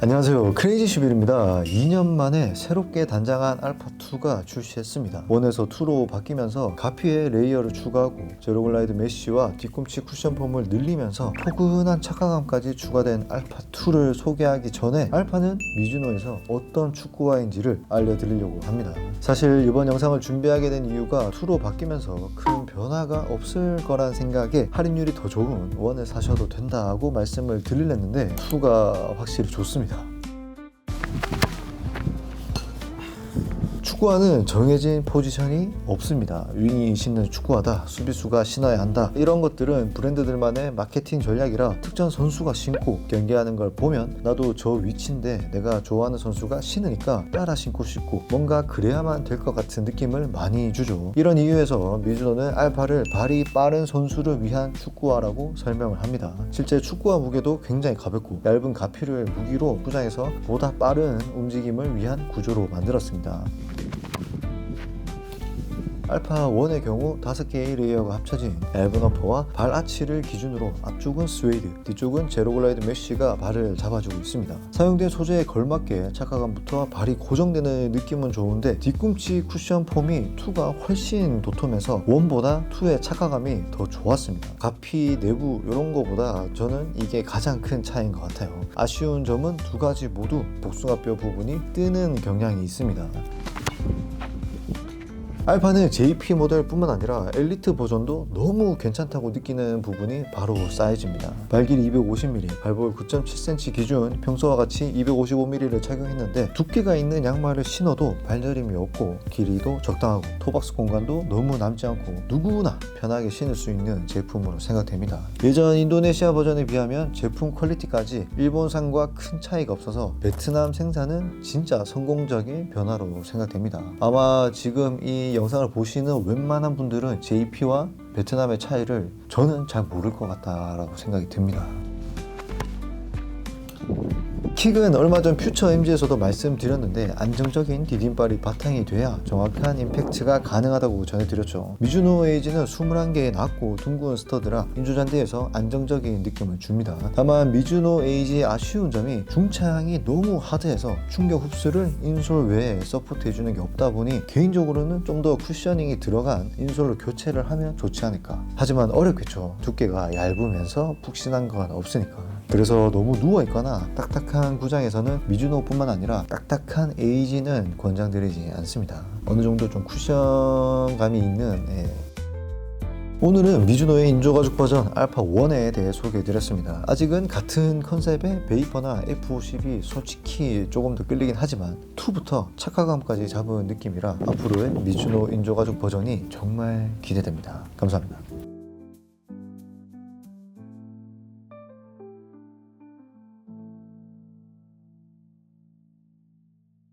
안녕하세요. 크레이지 11입니다. 2년 만에 새롭게 단장한 알파2가 출시했습니다. 1에서 2로 바뀌면서 가피에 레이어를 추가하고 제로글라이드 메쉬와 뒤꿈치 쿠션 폼을 늘리면서 포근한 착화감까지 추가된 알파2를 소개하기 전에 알파는 미즈노에서 어떤 축구화인지를 알려드리려고 합니다. 사실 이번 영상을 준비하게 된 이유가 2로 바뀌면서 큰 변화가 없을 거란 생각에 할인율이 더 좋은 1을 사셔도 된다고 말씀을 드리려는데 2가 확실히 좋습니다 축구화는 정해진 포지션이 없습니다. 윙이 신는 축구화다, 수비수가 신어야 한다. 이런 것들은 브랜드들만의 마케팅 전략이라 특정 선수가 신고 경기하는 걸 보면 나도 저 위치인데 내가 좋아하는 선수가 신으니까 따라 신고 싶고 뭔가 그래야만 될 것 같은 느낌을 많이 주죠. 이런 이유에서 미즈노는 알파를 발이 빠른 선수를 위한 축구화라고 설명을 합니다. 실제 축구화 무게도 굉장히 가볍고 얇은 가피를 무기로 포장해서 보다 빠른 움직임을 위한 구조로 만들었습니다. 알파 1의 경우 5개의 레이어가 합쳐진 얇은 어퍼와 발 아치를 기준으로 앞쪽은 스웨이드, 뒤쪽은 제로글라이드 메쉬가 발을 잡아주고 있습니다. 사용된 소재에 걸맞게 착화감부터 발이 고정되는 느낌은 좋은데 뒤꿈치 쿠션 폼이 2가 훨씬 도톰해서 1보다 2의 착화감이 더 좋았습니다. 가피 내부 이런 거보다 저는 이게 가장 큰 차이인 것 같아요. 아쉬운 점은 두 가지 모두 복숭아뼈 부분이 뜨는 경향이 있습니다. 알파는 JP 모델뿐만 아니라 엘리트 버전도 너무 괜찮다고 느끼는 부분이 바로 사이즈입니다. 발길이 250mm, 발볼 9.7cm 기준 평소와 같이 255mm를 착용했는데 두께가 있는 양말을 신어도 발저림이 없고 길이도 적당하고 토박스 공간도 너무 남지 않고 누구나 편하게 신을 수 있는 제품으로 생각됩니다. 예전 인도네시아 버전에 비하면 제품 퀄리티까지 일본산과 큰 차이가 없어서 베트남 생산은 진짜 성공적인 변화로 생각됩니다. 아마 지금 이 영상을 보시는 웬만한 분들은 JP와 베트남의 차이를 저는 잘 모를 것 같다라고 생각이 듭니다. 킥은 얼마 전 퓨처 MG에서도 말씀드렸는데 안정적인 디딤발이 바탕이 돼야 정확한 임팩트가 가능하다고 전해드렸죠. 미즈노 에이지는 21개의 낮고 둥근 스터드라 인조잔디에서 안정적인 느낌을 줍니다. 다만 미즈노 에이지의 아쉬운 점이 중차양이 너무 하드해서 충격 흡수를 인솔 외에 서포트해주는 게 없다 보니 개인적으로는 좀 더 쿠셔닝이 들어간 인솔로 교체를 하면 좋지 않을까. 하지만 어렵겠죠. 두께가 얇으면서 푹신한 건 없으니까. 그래서 너무 누워있거나 딱딱한 구장에서는 미즈노뿐만 아니라 딱딱한 에이지는 권장드리지 않습니다. 어느 정도 좀 쿠션감이 있는 예. 오늘은 미즈노의 인조가죽 버전 알파 1에 대해 소개해드렸습니다. 아직은 같은 컨셉의 베이퍼나 F50이 솔직히 조금 더 끌리긴 하지만 2부터 착화감까지 잡은 느낌이라 앞으로의 미즈노 인조가죽 버전이 정말 기대됩니다. 감사합니다.